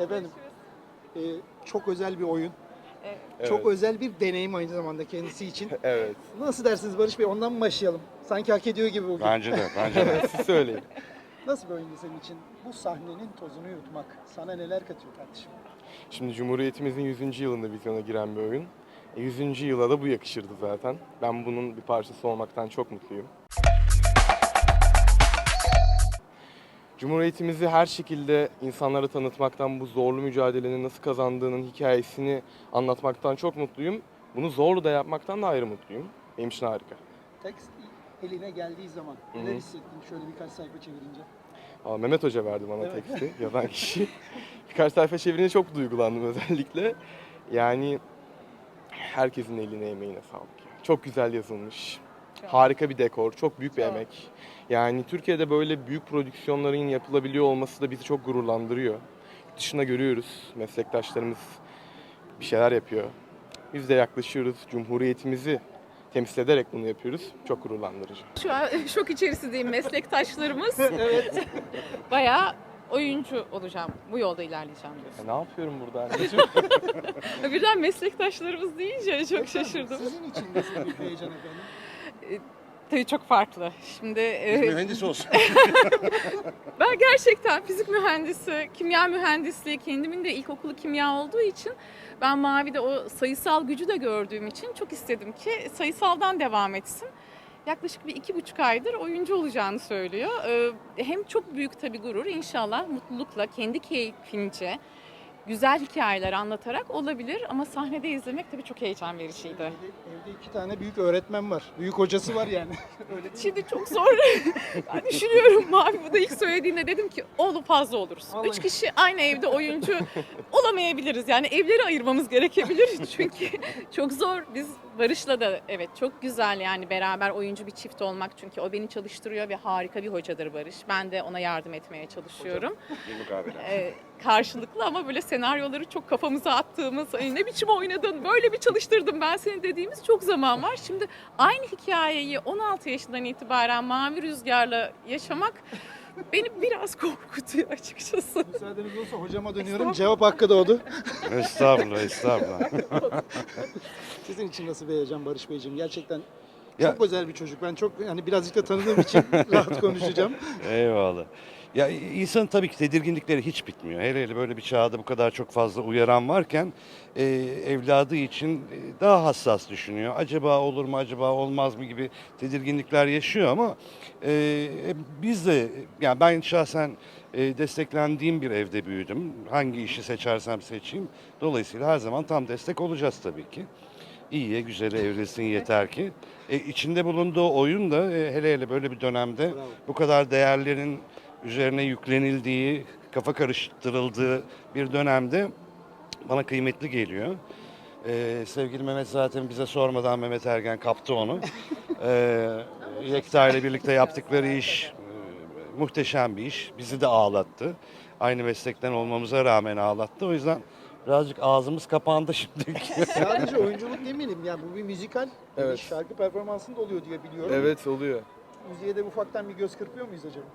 Efendim e, çok özel bir oyun. Evet. Çok özel bir deneyim aynı zamanda kendisi için. Evet. Nasıl dersiniz Barış Bey? Ondan mı başlayalım? Sanki hak ediyor gibi bugün. Bence de, bence de. Siz söyleyin. Nasıl bir oyundu senin için? Bu sahnenin tozunu yutmak sana neler katıyor kardeşim? Şimdi Cumhuriyetimizin 100. yılında vizyona giren bir oyun. E, 100. yıla da bu yakışırdı zaten. Ben bunun bir parçası olmaktan çok mutluyum. Cumhuriyetimizi her şekilde insanlara tanıtmaktan, bu zorlu mücadelenin nasıl kazandığının hikayesini anlatmaktan çok mutluyum. Bunu zorlu da yapmaktan da ayrı mutluyum. Benim için harika. Tekst eline geldiği zaman Hı neler hı. hissettin şöyle birkaç sayfa çevirince? Aa, Mehmet Hoca verdi bana Evet. teksti, yazan kişi. Birkaç sayfa çevirince çok duygulandım özellikle. Yani herkesin eline emeğine sağlık. Çok güzel yazılmış. Harika bir dekor, çok büyük bir Çok. emek. Yani Türkiye'de böyle büyük prodüksiyonların yapılabiliyor olması da bizi çok gururlandırıyor. Yurt dışında görüyoruz, meslektaşlarımız bir şeyler yapıyor. Biz de yaklaşıyoruz, cumhuriyetimizi temsil ederek bunu yapıyoruz. Çok gururlandırıcı. Şu an şok içerisindeyim. Meslektaşlarımız evet. bayağı oyuncu olacağım. Bu yolda ilerleyeceğim diyorsun. Ya ne yapıyorum burada anneciğim? Birden meslektaşlarımız deyince çok şaşırdım. Sizin için nasıl bir heyecan efendim? Tabii çok farklı. Şimdi e, Mühendis olsun. ben gerçekten fizik mühendisi, kimya mühendisliği, kendimin de ilkokulu kimya olduğu için ben Mavi'de o sayısal gücü de gördüğüm için çok istedim ki sayısaldan devam etsin. Yaklaşık bir iki buçuk aydır oyuncu olacağını söylüyor. Ee, Hem çok büyük tabii gurur inşallah mutlulukla kendi keyfince güzel hikayeler anlatarak olabilir ama sahnede izlemek tabii çok heyecan vericiydi. Evde, iki tane büyük öğretmen var. Büyük hocası var yani. Öyle değil mi? Şimdi çok zor. ben düşünüyorum Mavi bu da ilk söylediğinde dedim ki oğlu fazla oluruz. Vallahi. Üç kişi aynı evde oyuncu olamayabiliriz. Yani evleri ayırmamız gerekebilir. Çünkü çok zor. Biz Barış'la da evet çok güzel yani beraber oyuncu bir çift olmak. Çünkü o beni çalıştırıyor ve harika bir hocadır Barış. Ben de ona yardım etmeye çalışıyorum. Ee, karşılıklı ama böyle senaryoları çok kafamıza attığımız "Ay ne biçim oynadın böyle bir çalıştırdım ben seni dediğimiz çok zaman var. Şimdi aynı hikayeyi 16 yaşından itibaren Mavi Rüzgar'la yaşamak beni biraz korkutuyor açıkçası. Müsaadeniz olsa hocama dönüyorum. Cevap hakkı doğdu. estağfurullah, estağfurullah. Sizin için nasıl bir heyecan Barış Beyciğim? Gerçekten Ya- çok özel bir çocuk. Ben çok yani birazcık da tanıdığım için rahat konuşacağım. Eyvallah. Ya insanın tabii ki tedirginlikleri hiç bitmiyor. Hele hele böyle bir çağda bu kadar çok fazla uyaran varken e, evladı için daha hassas düşünüyor. Acaba olur mu, acaba olmaz mı gibi tedirginlikler yaşıyor ama e, e, biz de yani ben şahsen e, desteklendiğim bir evde büyüdüm. Hangi işi seçersem seçeyim. Dolayısıyla her zaman tam destek olacağız tabii ki. İyiye güzele evrilsin yeter ki. E, içinde bulunduğu oyun da e, hele hele böyle bir dönemde bu kadar değerlerin üzerine yüklenildiği, kafa karıştırıldığı bir dönemde bana kıymetli geliyor. Ee, sevgili Mehmet zaten bize sormadan Mehmet Ergen kaptı onu. Ee, Yekta ile birlikte yaptıkları iş e, muhteşem bir iş. Bizi de ağlattı. Aynı meslekten olmamıza rağmen ağlattı. O yüzden birazcık ağzımız kapandı şimdi. Sadece oyunculuk demeyelim. Yani bu bir müzikal. bir Evet. şarkı performansında oluyor diye biliyorum. evet oluyor. Müziğe de ufaktan bir göz kırpıyor muyuz acaba?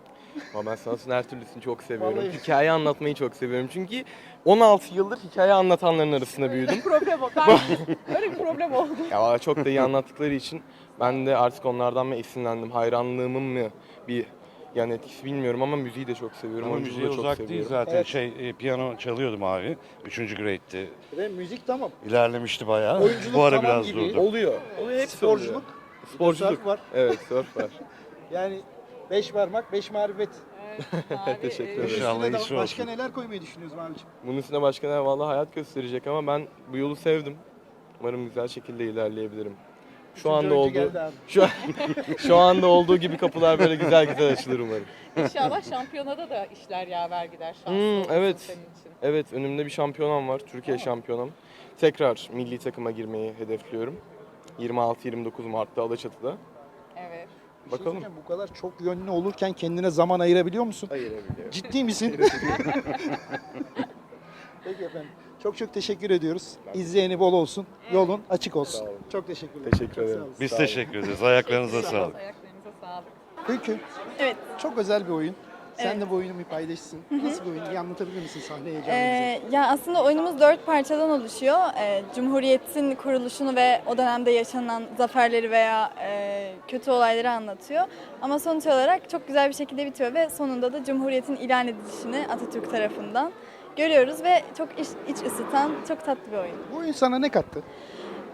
Ama ben sanatın her türlüsünü çok seviyorum. Vallahi. Hikaye anlatmayı çok seviyorum. Çünkü 16 yıldır hikaye anlatanların arasında büyüdüm. problem o. Ben, öyle bir problem oldu. Ya çok da iyi anlattıkları için ben de artık onlardan mı esinlendim, hayranlığımın mı bir yan etkisi bilmiyorum ama müziği de çok seviyorum. Ama müziğe da çok uzak değil seviyorum. zaten. Evet. Şey e, piyano çalıyordu Mavi. Üçüncü grade'ti. Ve müzik tamam. İlerlemişti bayağı. Oyunculuk Bu ara tamam biraz gibi. durdu. Oluyor. Oluyor oluyor. Sporculuk. Sporculuk. surf var. Evet, surf var. Yani beş parmak, beş marifet. Teşekkür e, ederim. İnşallah Üstüne de Başka olsun. neler koymayı düşünüyoruz Maviciğim? Bunun üstüne başka ne vallahi hayat gösterecek ama ben bu yolu sevdim. Umarım güzel şekilde ilerleyebilirim. Şu Üçüncü anda geldi abi. şu şu anda olduğu gibi kapılar böyle güzel güzel açılır umarım. İnşallah şampiyonada da işler yaver gider. Şanslı Hmm, olursun evet. senin için. Evet önümde bir şampiyonam var. Türkiye şampiyonam. Tekrar milli takıma girmeyi hedefliyorum. 26-29 Mart'ta Alaçatı'da. Şey Bakalım. söyleyeceğim, bu kadar çok yönlü olurken kendine zaman ayırabiliyor musun? Ayırabiliyorum. Ciddi misin? Peki efendim. Çok çok teşekkür ediyoruz. İzleyeni bol olsun. Yolun açık olsun. Sağ olun. Çok teşekkürler. Teşekkür Çok sağ ederim. olun. Biz teşekkür ederiz. Ayaklarınıza sağlık. Ayaklarınıza sağlık. Öykü. Evet. Çok özel bir oyun. Sen Evet. de bu oyunun bir paydaşısın. Nasıl bir oyun? Bir anlatabilir misin sahne heyecanı bize? Ee, ya aslında oyunumuz dört parçadan oluşuyor. Ee, Cumhuriyet'in kuruluşunu ve o dönemde yaşanan zaferleri veya e, kötü olayları anlatıyor. Ama sonuç olarak çok güzel bir şekilde bitiyor ve sonunda da Cumhuriyet'in ilan edilişini Atatürk tarafından görüyoruz ve çok iç, iç ısıtan, çok tatlı bir oyun. Bu oyun sana ne kattı?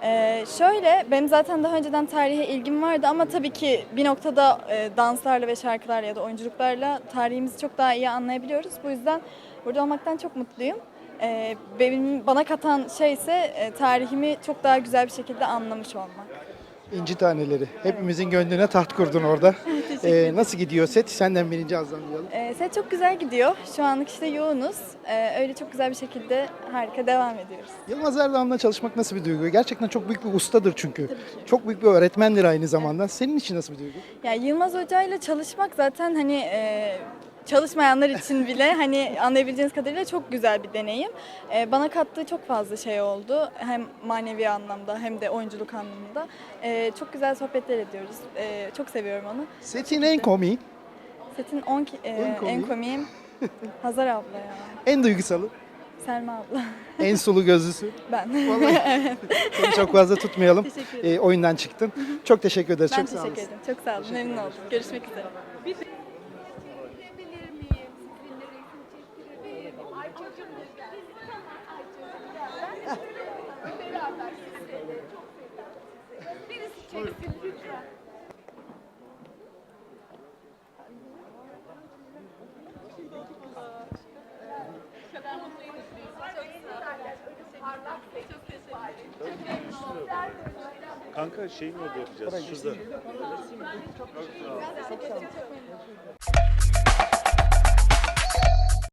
Ee, şöyle, benim zaten daha önceden tarihe ilgim vardı ama tabii ki bir noktada e, danslarla ve şarkılarla ya da oyunculuklarla tarihimizi çok daha iyi anlayabiliyoruz. Bu yüzden burada olmaktan çok mutluyum. Ee, benim bana katan şey ise e, tarihimi çok daha güzel bir şekilde anlamış olmak. İnci taneleri. Hepimizin gönlüne taht kurdun orada. Ee, nasıl gidiyor set? Senden birinci ağızdan duyalım. Ee, set çok güzel gidiyor. Şu anlık işte yoğunuz. Ee, öyle çok güzel bir şekilde harika devam ediyoruz. Yılmaz Erdoğan'la çalışmak nasıl bir duygu? Gerçekten çok büyük bir ustadır çünkü. Çok büyük bir öğretmendir aynı zamanda. Senin için nasıl bir duygu? Ya Yılmaz Hoca ile çalışmak zaten hani e, çalışmayanlar için bile hani anlayabileceğiniz kadarıyla çok güzel bir deneyim. E, bana kattığı çok fazla şey oldu. Hem manevi anlamda hem de oyunculuk anlamında. E, çok güzel sohbetler ediyoruz. E, çok seviyorum onu. Setin en komiği, Setin 10 ki- e, En komiği. en komiğim Hazar abla ya. en duygusalı, Selma abla. en sulu gözlüsü. Ben. Vallahi seni çok fazla tutmayalım. Teşekkür ederim. Ee, oyundan çıktın. Çok teşekkür ederiz. Ben çok sağ teşekkür olasın. ederim. Çok sağ olun. Memnun oldum. Görüşmek üzere. Çeksin lütfen. Kanka şey mi orada yapacağız? Şurada.